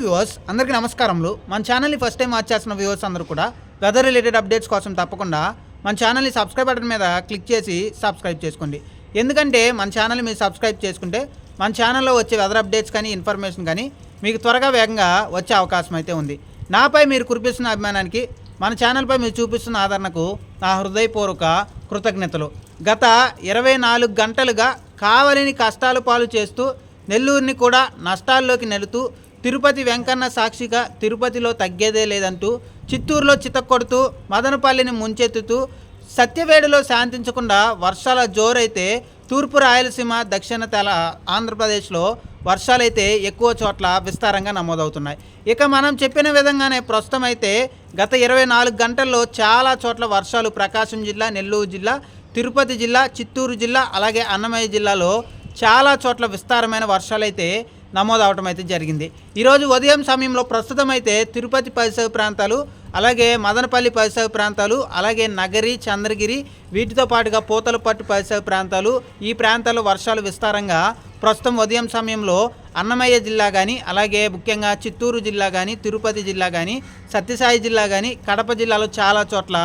Viewers అందరికీ నమస్కారములు. మన ఛానల్ని ఫస్ట్ టైం వాచ్ చేసిన వ్యూవర్స్ అందరూ కూడా వెదర్ రిలేటెడ్ అప్డేట్స్ కోసం తప్పకుండా మన ఛానల్ని సబ్స్క్రైబ్ బటన్ మీద క్లిక్ చేసి సబ్స్క్రైబ్ చేసుకోండి. ఎందుకంటే మన ఛానల్ని మీరు సబ్స్క్రైబ్ చేసుకుంటే మన ఛానల్లో వచ్చే వెదర్ అప్డేట్స్ కానీ ఇన్ఫర్మేషన్ కానీ మీకు త్వరగా వేగంగా వచ్చే అవకాశం అయితే ఉంది. నాపై మీరు కురిపిస్తున్న అభిమానానికి మన ఛానల్పై మీరు చూపిస్తున్న ఆదరణకు నా హృదయపూర్వక కృతజ్ఞతలు. గత ఇరవై నాలుగు గంటలుగా కావలిని కష్టాలు పాలు చేస్తూ నెల్లూరుని కూడా నష్టాల్లోకి నెలుతూ తిరుపతి వెంకన్న సాక్షిగా తిరుపతిలో తగ్గేదే లేదంటూ చిత్తూరులో చితక్కొడుతూ మదనపల్లిని ముంచెత్తుతూ సత్యవేడులో శాంతించకుండా వర్షాల జోరైతే తూర్పు రాయలసీమ దక్షిణ తెల ఆంధ్రప్రదేశ్లో వర్షాలైతే ఎక్కువ చోట్ల విస్తారంగా నమోదవుతున్నాయి. ఇక మనం చెప్పిన విధంగానే ప్రస్తుతం అయితే గత ఇరవై నాలుగు గంటల్లో చాలా చోట్ల వర్షాలు ప్రకాశం జిల్లా నెల్లూరు జిల్లా తిరుపతి జిల్లా చిత్తూరు జిల్లా అలాగే అన్నమయ్య జిల్లాలో చాలా చోట్ల విస్తారమైన వర్షాలైతే నమోదు అవటం అయితే జరిగింది. ఈరోజు ఉదయం సమయంలో ప్రస్తుతం అయితే తిరుపతి పరిసర ప్రాంతాలు అలాగే మదనపల్లి పరిసర ప్రాంతాలు అలాగే నగరి చంద్రగిరి వీటితో పాటుగా పూతలపట్టు పరిసర ప్రాంతాలు ఈ ప్రాంతాల్లో వర్షాలు విస్తారంగా ప్రస్తుతం ఉదయం సమయంలో అన్నమయ్య జిల్లా కానీ అలాగే ముఖ్యంగా చిత్తూరు జిల్లా కానీ తిరుపతి జిల్లా కానీ సత్యసాయి జిల్లా కానీ కడప జిల్లాలో చాలా చోట్ల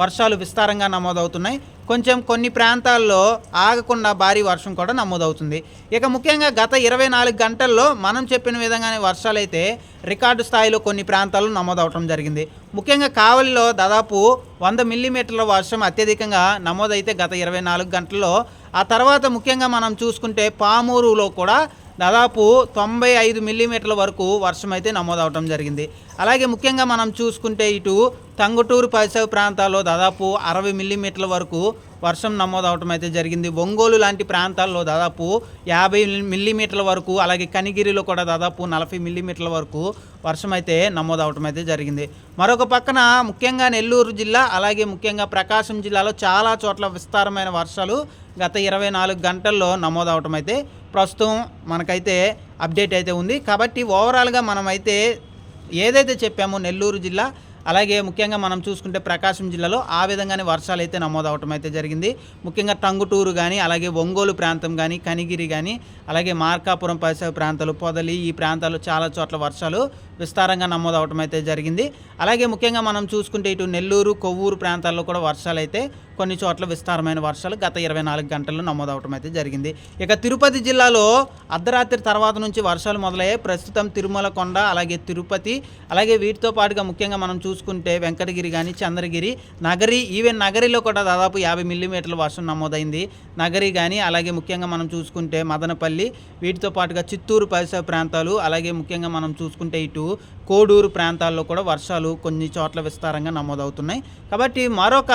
వర్షాలు విస్తారంగా నమోదవుతున్నాయి. కొంచెం కొన్ని ప్రాంతాల్లో ఆగకుండా భారీ వర్షం కూడా నమోదవుతుంది. ఇక ముఖ్యంగా గత ఇరవై నాలుగు గంటల్లో మనం చెప్పిన విధంగానే వర్షాలైతే రికార్డు స్థాయిలో కొన్ని ప్రాంతాల్లో నమోదవటం జరిగింది. ముఖ్యంగా కావలిలో దాదాపు వంద మిల్లీమీటర్ల వర్షం అత్యధికంగా నమోదైతే గత ఇరవై నాలుగు గంటల్లో. ఆ తర్వాత ముఖ్యంగా మనం చూసుకుంటే పామూరులో కూడా దాదాపు తొంభై ఐదు మిల్లీమీటర్ల వరకు వర్షం అయితే నమోదవటం జరిగింది. అలాగే ముఖ్యంగా మనం చూసుకుంటే ఇటు టంగుటూరు పరిసర ప్రాంతాల్లో దాదాపు అరవై మిల్లీమీటర్ల వరకు వర్షం నమోదవటం అయితే జరిగింది. ఒంగోలు లాంటి ప్రాంతాల్లో దాదాపు యాభై మిల్లీమీటర్ల వరకు అలాగే కనిగిరిలో కూడా దాదాపు నలభై మిల్లీమీటర్ల వరకు వర్షం అయితే నమోదవటం అయితే జరిగింది. మరొక పక్కన ముఖ్యంగా నెల్లూరు జిల్లా అలాగే ముఖ్యంగా ప్రకాశం జిల్లాలో చాలా చోట్ల విస్తారమైన వర్షాలు గత ఇరవై నాలుగు గంటల్లో నమోదవటం అయితే ప్రస్తుతం మనకైతే అప్డేట్ అయితే ఉంది. కాబట్టి ఓవరాల్గా మనమైతే ఏదైతే చెప్పామో నెల్లూరు జిల్లా అలాగే ముఖ్యంగా మనం చూసుకుంటే ప్రకాశం జిల్లాలో ఆ విధంగానే వర్షాలు అయితే నమోదవటం అయితే జరిగింది. ముఖ్యంగా టంగుటూరు కానీ అలాగే ఒంగోలు ప్రాంతం కానీ కనిగిరి కానీ అలాగే మార్కాపురం పరిసర ప్రాంతాలు పొదలి ఈ ప్రాంతాలు చాలా చోట్ల వర్షాలు విస్తారంగా నమోదవటం అయితే జరిగింది. అలాగే ముఖ్యంగా మనం చూసుకుంటే ఇటు నెల్లూరు కొవ్వూరు ప్రాంతాల్లో కూడా వర్షాలు అయితే కొన్ని చోట్ల విస్తారమైన వర్షాలు గత ఇరవై నాలుగు గంటల్లో నమోదవటం అయితే జరిగింది. ఇక తిరుపతి జిల్లాలో అర్ధరాత్రి తర్వాత నుంచి వర్షాలు మొదలయ్యాయి. ప్రస్తుతం తిరుమల కొండ అలాగే తిరుపతి అలాగే వీటితో పాటుగా ముఖ్యంగా మనం చూసుకుంటే వెంకటగిరి కానీ చంద్రగిరి నగరి ఈవెన్ నగరిలో కూడా దాదాపు యాభై మిల్లీమీటర్ల వర్షం నమోదైంది. నగరి కానీ అలాగే ముఖ్యంగా మనం చూసుకుంటే మదనపల్లి వీటితో పాటుగా చిత్తూరు పరిసర ప్రాంతాలు అలాగే ముఖ్యంగా మనం చూసుకుంటే ఇటు కోడూరు ప్రాంతాల్లో కూడా వర్షాలు కొన్ని చోట్ల విస్తారంగా నమోదవుతున్నాయి. కాబట్టి మరొక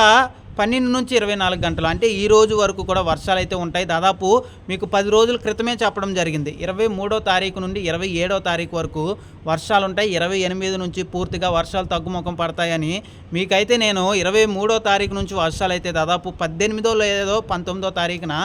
పన్నెండు నుంచి ఇరవై నాలుగు గంటలు. అంటే ఈ రోజు వరకు కూడా వర్షాలు అయితే ఉంటాయి. దాదాపు మీకు పది రోజుల క్రితమే చెప్పడం జరిగింది. ఇరవై మూడో తారీఖు నుండి ఇరవై ఏడో తారీఖు వరకు వర్షాలు ఉంటాయి ఇరవై ఎనిమిది నుంచి పూర్తిగా వర్షాలు తగ్గుముఖం పడతాయని మీకైతే నేను ఇరవై మూడో తారీఖు నుంచి వర్షాలు అయితే దాదాపు పద్దెనిమిదో లేదో పంతొమ్మిదో తారీఖున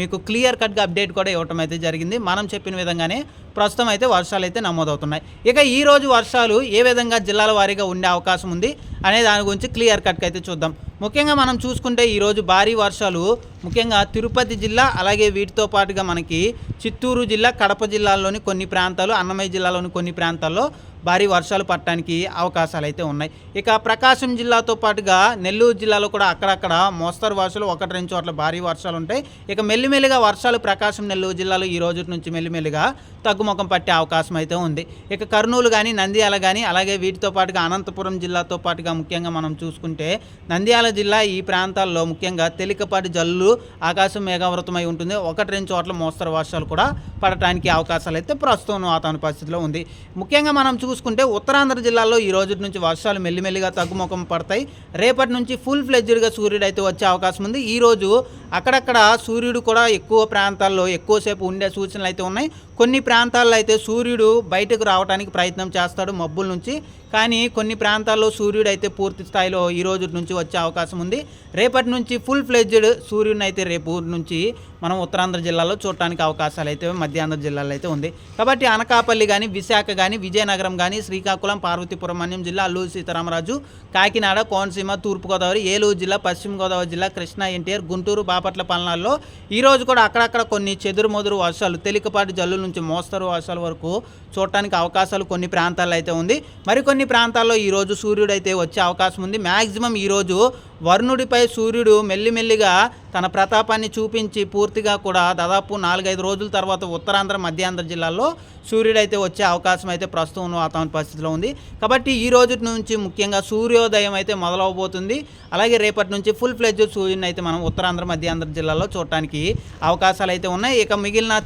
మీకు క్లియర్ కట్గా అప్డేట్ కూడా ఇవ్వటం అయితే జరిగింది. మనం చెప్పిన విధంగానే ప్రస్తుతం అయితే వర్షాలు అయితే నమోదవుతున్నాయి. ఇక ఈరోజు వర్షాలు ఏ విధంగా జిల్లాల వారీగా ఉండే అవకాశం ఉంది అనే దాని గురించి క్లియర్ కట్గా అయితే చూద్దాం. ముఖ్యంగా మనం చూసుకుంటే ఈరోజు భారీ వర్షాలు ముఖ్యంగా తిరుపతి జిల్లా అలాగే వీటితో పాటుగా మనకి చిత్తూరు జిల్లా కడప జిల్లాలోని కొన్ని ప్రాంతాలు అన్నమయ్య జిల్లాలోని కొన్ని ప్రాంతాల్లో భారీ వర్షాలు పడటానికి అవకాశాలు అయితే ఉన్నాయి. ఇక ప్రకాశం జిల్లాతో పాటుగా నెల్లూరు జిల్లాలో కూడా అక్కడక్కడ మోస్తరు వర్షాలు ఒకటి రెండు చోట్ల భారీ వర్షాలు ఉంటాయి. ఇక మెల్లిమెల్లిగా వర్షాలు ప్రకాశం నెల్లూరు జిల్లాలో ఈ రోజు నుంచి మెల్లిమెల్లిగా తగ్గుముఖం పట్టే అవకాశం అయితే ఉంది. ఇక కర్నూలు కానీ నంద్యాల కానీ అలాగే వీటితో పాటుగా అనంతపురం జిల్లాతో పాటుగా ముఖ్యంగా మనం చూసుకుంటే నంద్యాల జిల్లా ఈ ప్రాంతాల్లో ముఖ్యంగా తేలికపాటి జల్లు ఆకాశం మేఘావృతమై ఉంటుంది. ఒకటి రెండు చోట్ల మోస్తరు వర్షాలు కూడా పడటానికి అవకాశాలు అయితే ప్రస్తుతం వాతావరణ పరిస్థితిలో ఉంది. ముఖ్యంగా మనం చూసుకుంటే ఉత్తరాంధ్ర జిల్లాలో ఈ రోజు నుంచి వర్షాలు మెల్లిమెల్లిగా తగ్గుముఖం పడతాయి. రేపటి నుంచి ఫుల్ ఫ్లెడ్జ్డ్గా సూర్యుడు అయితే వచ్చే అవకాశం ఉంది. ఈ రోజు అక్కడక్కడ సూర్యుడు కూడా ఎక్కువ ప్రాంతాల్లో ఎక్కువసేపు ఉండే సూచనలు అయితే ఉన్నాయి. కొన్ని ప్రాంతాల్లో అయితే సూర్యుడు బయటకు రావడానికి ప్రయత్నం చేస్తాడు మబ్బుల నుంచి. కానీ కొన్ని ప్రాంతాల్లో సూర్యుడు అయితే పూర్తి స్థాయిలో ఈ రోజు నుంచి వచ్చే అవకాశం ఉంది. రేపటి నుంచి ఫుల్ ఫ్లెడ్జ్డ్ సూర్యుడిని అయితే రేపు నుంచి మనం ఉత్తరాంధ్ర జిల్లాలో చూడటానికి అవకాశాలు అయితే మధ్యాంధ్ర జిల్లాలో అయితే ఉంది. కాబట్టి అనకాపల్లి కానీ విశాఖ కానీ విజయనగరం కానీ శ్రీకాకుళం పార్వతీపురం మన్యం జిల్లా అల్లూరు సీతారామరాజు కాకినాడ కోనసీమ తూర్పుగోదావరి ఏలూరు జిల్లా పశ్చిమ గోదావరి జిల్లా కృష్ణా ఎన్టీఆర్ గుంటూరు బాబా బాపట్ల పల్నాల్లో ఈరోజు కూడా అక్కడక్కడ కొన్ని చెదురు మొదురు వర్షాలు తేలికపాటి జల్లుల నుంచి మోస్తరు వర్షాల వరకు చూడటానికి అవకాశాలు కొన్ని ప్రాంతాల్లో అయితే ఉంది. మరికొన్ని ప్రాంతాల్లో ఈరోజు సూర్యుడు అయితే వచ్చే అవకాశం ఉంది. మ్యాక్సిమం ఈరోజు వరుణుడిపై సూర్యుడు మెల్లిమెల్లిగా తన ప్రతాపాన్ని చూపించి పూర్తిగా కూడా దాదాపు నాలుగైదు రోజుల తర్వాత ఉత్తరాంధ్ర మధ్యాంధ్ర జిల్లాల్లో సూర్యుడు అయితే వచ్చే అవకాశం అయితే ప్రస్తుతం వాతావరణ పరిస్థితిలో ఉంది. కాబట్టి ఈ రోజు నుంచి ముఖ్యంగా సూర్యోదయం అయితే మొదలవబోతుంది. అలాగే రేపటి నుంచి ఫుల్ ఫ్లెడ్జ్ సూర్యుని అయితే మనం ఉత్తరాంధ్ర మధ్యాంధ్ర జిల్లాలో చూడటానికి అవకాశాలు అయితే ఉన్నాయి. ఇక మిగిలిన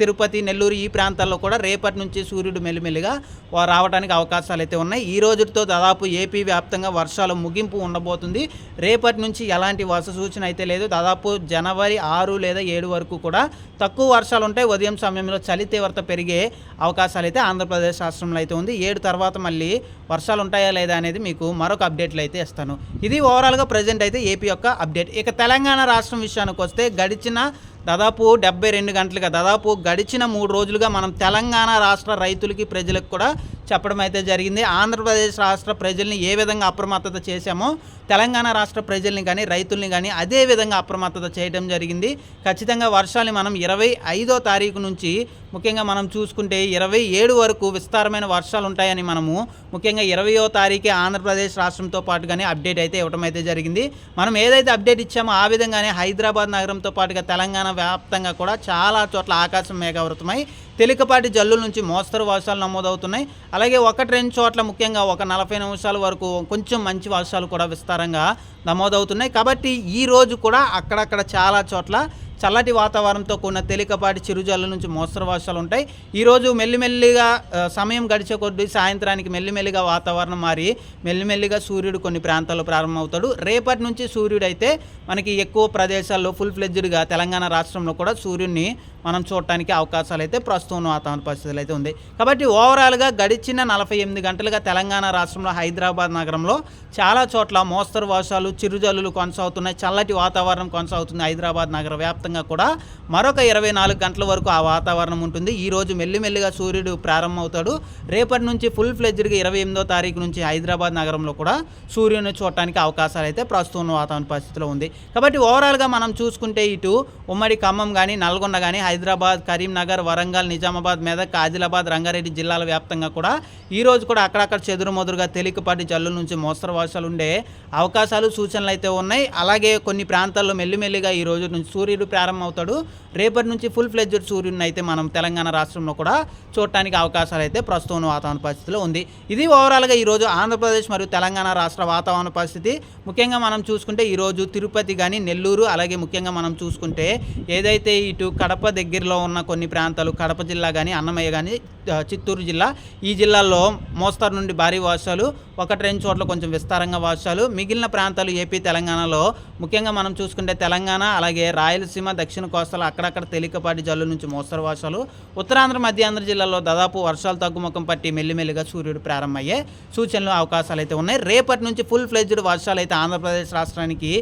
తిరుపతి నెల్లూరు ఈ ప్రాంతాల్లో కూడా రేపటి నుంచి సూర్యుడు మెల్లిమెల్లిగా రావడానికి అవకాశాలు అయితే ఉన్నాయి. ఈ రోజుతో దాదాపు ఏపీ వ్యాప్తంగా వర్షాలు ముగింపు ఉండబోతుంది. రేపటి నుంచి ఎలాంటి వర్ష సూచన అయితే లేదు. దాదాపు జనవరి ఆరు లేదా ఏడు వరకు కూడా తక్కువ వర్షాలు ఉంటాయి. ఉదయం సమయంలో చలి తీవ్రత పెరిగే అవకాశాలు అయితే ఆంధ్రప్రదేశ్ రాష్ట్రంలో అయితే ఉంది. ఏడు తర్వాత మళ్ళీ వర్షాలు ఉంటాయా లేదా అనేది మీకు మరొక అప్డేట్లు అయితే ఇస్తాను. ఇది ఓవరాల్గా ప్రజెంట్ అయితే ఏపీ యొక్క అప్డేట్. ఇక తెలంగాణ రాష్ట్రం విషయానికి వస్తే గడిచిన దాదాపు డెబ్బై రెండు గంటలుగా దాదాపు గడిచిన మూడు రోజులుగా మనం తెలంగాణ రాష్ట్ర రైతులకి ప్రజలకు కూడా చెప్పడం అయితే జరిగింది. ఆంధ్రప్రదేశ్ రాష్ట్ర ప్రజల్ని ఏ విధంగా అప్రమత్తత చేశామో తెలంగాణ రాష్ట్ర ప్రజల్ని కానీ రైతుల్ని కానీ అదే విధంగా అప్రమత్తత చేయడం జరిగింది. ఖచ్చితంగా వర్షాలు మనం ఇరవై ఐదో తారీఖు నుంచి ముఖ్యంగా మనం చూసుకుంటే ఇరవై ఏడు వరకు విస్తారమైన వర్షాలు ఉంటాయని మనము ముఖ్యంగా ఇరవయో తారీఖే ఆంధ్రప్రదేశ్ రాష్ట్రంతో పాటుగానే అప్డేట్ అయితే ఇవ్వడం అయితే జరిగింది. మనం ఏదైతే అప్డేట్ ఇచ్చామో ఆ విధంగానే హైదరాబాద్ నగరంతో పాటుగా తెలంగాణ వ్యాప్తంగా కూడా చాలా చోట్ల ఆకాశం మేఘావృతమై తేలికపాటి జల్లుల నుంచి మోస్తరు వర్షాలు నమోదవుతున్నాయి. అలాగే ఒకటి రెండు చోట్ల ముఖ్యంగా ఒక నలభై నిమిషాల వరకు కొంచెం మంచి వర్షాలు కూడా విస్తారంగా నమోదవుతున్నాయి. కాబట్టి ఈ రోజు కూడా అక్కడక్కడ చాలా చోట్ల చల్లటి వాతావరణంతో కూడిన తేలికపాటి చిరుజల్లు నుంచి మోస్తరు వర్షాలు ఉంటాయి ఈరోజు మెల్లిమెల్లిగా సమయం గడిచే కొద్దీ సాయంత్రానికి మెల్లిమెల్లిగా వాతావరణం మారి మెల్లిమెల్లిగా సూర్యుడు కొన్ని ప్రాంతాల్లో ప్రారంభమవుతాడు. రేపటి నుంచి సూర్యుడు అయితే మనకి ఎక్కువ ప్రదేశాల్లో ఫుల్ ఫ్లెడ్జ్డ్గా తెలంగాణ రాష్ట్రంలో కూడా సూర్యుడిని మనం చూడటానికి అవకాశాలు అయితే ప్రస్తుతం వాతావరణ పరిస్థితులు అయితే ఉంది. కాబట్టి ఓవరాల్గా గడిచిన నలభై ఎనిమిది గంటలుగా తెలంగాణ రాష్ట్రంలో హైదరాబాద్ నగరంలో చాలా చోట్ల మోస్తరు వర్షాలు చిరుజల్లులు కొనసాగుతున్నాయి. చల్లటి వాతావరణం కొనసాగుతుంది. హైదరాబాద్ నగర వ్యాప్తంగా కూడా మరొక ఇరవై నాలుగు గంటల వరకు ఆ వాతావరణం ఉంటుంది. ఈ రోజు మెల్లిమెల్లిగా సూర్యుడు ప్రారంభమవుతాడు. రేపటి నుంచి ఫుల్ ఫ్లెజ్డ్గా ఇరవై ఎనిమిదో తారీఖు నుంచి హైదరాబాద్ నగరంలో కూడా సూర్యుని చూడటానికి అవకాశాలు అయితే ప్రస్తుతం వాతావరణ పరిస్థితిలో ఉంది. కాబట్టి ఓవరాల్గా మనం చూసుకుంటే ఇటు ఉమ్మడి ఖమ్మం కానీ నల్గొండ కానీ హైదరాబాద్ కరీంనగర్ వరంగల్ నిజామాబాద్ మెదక్ ఆదిలాబాద్ రంగారెడ్డి జిల్లాల వ్యాప్తంగా కూడా ఈ రోజు కూడా అక్కడక్కడ చెదురుమదురుగా తేలికపాటి జల్లుల నుంచి మోస్తరు వర్షాలు ఉండే అవకాశాలు సూచనలు అయితే ఉన్నాయి. అలాగే కొన్ని ప్రాంతాల్లో మెల్లిమెల్లిగా ఈ రోజు నుంచి సూర్యుడు ప్రారంభమవుతాడు. రేపటి నుంచి ఫుల్ ఫ్లెడ్జ్డ్ సూర్యుడిని అయితే మనం తెలంగాణ రాష్ట్రంలో కూడా చూడటానికి అవకాశాలు అయితే ప్రస్తుతం వాతావరణ పరిస్థితిలో ఉంది. ఇది ఓవరాల్గా ఈరోజు ఆంధ్రప్రదేశ్ మరియు తెలంగాణ రాష్ట్ర వాతావరణ పరిస్థితి. ముఖ్యంగా మనం చూసుకుంటే ఈరోజు తిరుపతి కానీ నెల్లూరు అలాగే ముఖ్యంగా మనం చూసుకుంటే ఏదైతే ఇటు కడప దగ్గరలో ఉన్న కొన్ని ప్రాంతాలు కడప జిల్లా కానీ అన్నమయ్య కానీ చిత్తూరు జిల్లా ఈ జిల్లాల్లో మోస్తరు నుండి భారీ వర్షాలు ఒకటి రెండు చోట్ల కొంచెం విస్తారంగా వర్షాలు మిగిలిన ప్రాంతాలు ఏపీ తెలంగాణలో. ముఖ్యంగా మనం చూసుకుంటే తెలంగాణ అలాగే రాయలసీమ దక్షిణ కోస్తాలు అక్కడక్కడ తేలికపాటి జల్లు నుంచి మోస్తరు వర్షాలు ఉత్తరాంధ్ర మధ్యాంధ్ర జిల్లాలో దాదాపు వర్షాలు తగ్గుముఖం పట్టి మెల్లిమెల్లిగా సూర్యుడు ప్రారంభమయ్యే సూచనలు అవకాశాలు అయితే ఉన్నాయి. రేపటి నుంచి ఫుల్ ఫ్లెజ్డ్ వర్షాలు అయితే ఆంధ్రప్రదేశ్ రాష్ట్రానికి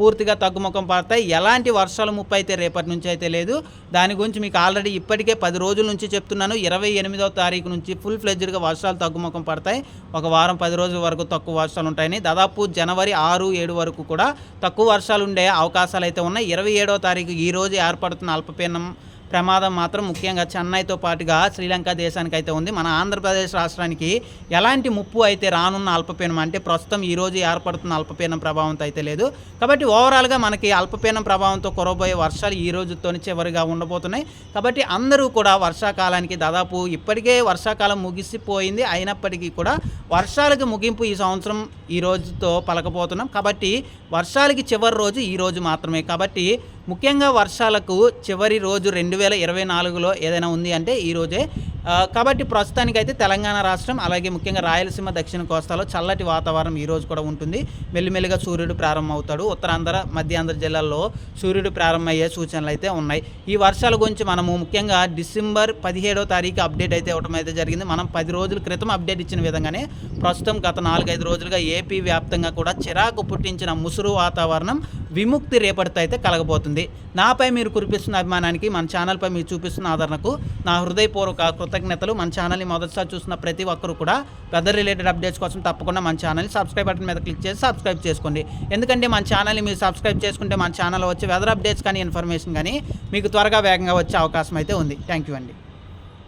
పూర్తిగా తగ్గుముఖం పడతాయి. ఎలాంటి వర్షాలు ముప్పు అయితే రేపటి నుంచి అయితే లేదు. దాని గురించి మీకు ఆల్రెడీ ఇప్పటికే పది రోజుల నుంచి చెప్తున్నాను. ఇరవై ఎనిమిదో తారీఖు నుంచి ఫుల్ ఫ్లెజ్డ్గా వర్షాలు తగ్గుముఖం పడతాయి. ఒక వారం పది రోజుల వరకు తక్కువ వర్షాలు ఉంటాయని. దాదాపు జనవరి ఆరు ఏడు వరకు కూడా తక్కువ వర్షాలు ఉండే అవకాశాలు అయితే ఉన్నాయి. ఇరవై ఏడో తారీఖు ఈ రోజు ఏర్పడుతున్న అల్పపీడనం ప్రమాదం మాత్రం ముఖ్యంగా చెన్నైతో పాటుగా శ్రీలంక దేశానికి అయితే ఉంది. మన ఆంధ్రప్రదేశ్ రాష్ట్రానికి ఎలాంటి ముప్పు అయితే రానున్న అల్పపీడనం అంటే ప్రస్తుతం ఈరోజు ఏర్పడుతున్న అల్పపీడనం ప్రభావంతో అయితే లేదు. కాబట్టి ఓవరాల్గా మనకి అల్పపీడనం ప్రభావంతో కురబోయే వర్షాలు ఈ రోజుతోనే చివరిగా ఉండబోతున్నాయి. కాబట్టి అందరూ కూడా వర్షాకాలానికి దాదాపు ఇప్పటికే వర్షాకాలం ముగిసిపోయింది. అయినప్పటికీ కూడా వర్షాలకు ముగింపు ఈ సంవత్సరం ఈ రోజుతో పలకపోతున్నాం కాబట్టి వర్షాలకి చివరి రోజు ఈ రోజు మాత్రమే. కాబట్టి ముఖ్యంగా వర్షాలకు చివరి రోజు రెండు వేల ఇరవై నాలుగులో ఏదైనా ఉంది అంటే ఈ రోజే. కాబట్టి ప్రస్తుతానికైతే తెలంగాణ రాష్ట్రం అలాగే ముఖ్యంగా రాయలసీమ దక్షిణ కోస్తాలో చల్లటి వాతావరణం ఈ రోజు కూడా ఉంటుంది. మెల్లిమెల్లిగా సూర్యుడు ప్రారంభమవుతాడు. ఉత్తరాంధ్ర మధ్యాంధ్ర జిల్లాల్లో సూర్యుడు ప్రారంభమయ్యే సూచనలు అయితే ఉన్నాయి. ఈ వర్షాల గురించి మనము ముఖ్యంగా డిసెంబర్ పదిహేడో తారీఖు అప్డేట్ అయితే ఇవ్వడం అయితే జరిగింది. మనం పది రోజుల క్రితం అప్డేట్ ఇచ్చిన విధంగానే ప్రస్తుతం గత నాలుగైదు రోజులుగా ఏపీ వ్యాప్తంగా కూడా చిరాకు పుట్టించిన ముసురు వాతావరణం విముక్తి రేపటితో అయితే కలగబోతుంది. నాపై మీరు కురిపిస్తున్న అభిమానానికి మన ఛానల్పై మీరు చూపిస్తున్న ఆదరణకు నా హృదయపూర్వక కృతజ్ఞతలు. మన ఛానల్ని మొదటిసారి చూసిన ప్రతి ఒక్కరు కూడా వెదర్ రిలేటెడ్ అప్డేట్స్ కోసం తప్పకుండా మన ఛానల్ని సబ్స్క్రైబ్ బటన్ మీద క్లిక్ చేసి సబ్స్క్రైబ్ చేసుకోండి. ఎందుకంటే మన ఛానల్ని మీరు సబ్స్క్రైబ్ చేసుకుంటే మన ఛానల్ వచ్చే వెదర్ అప్డేట్స్ కానీ ఇన్ఫర్మేషన్ కానీ మీకు త్వరగా వేగంగా వచ్చే అవకాశం అయితే ఉంది. థ్యాంక్ యూ అండి.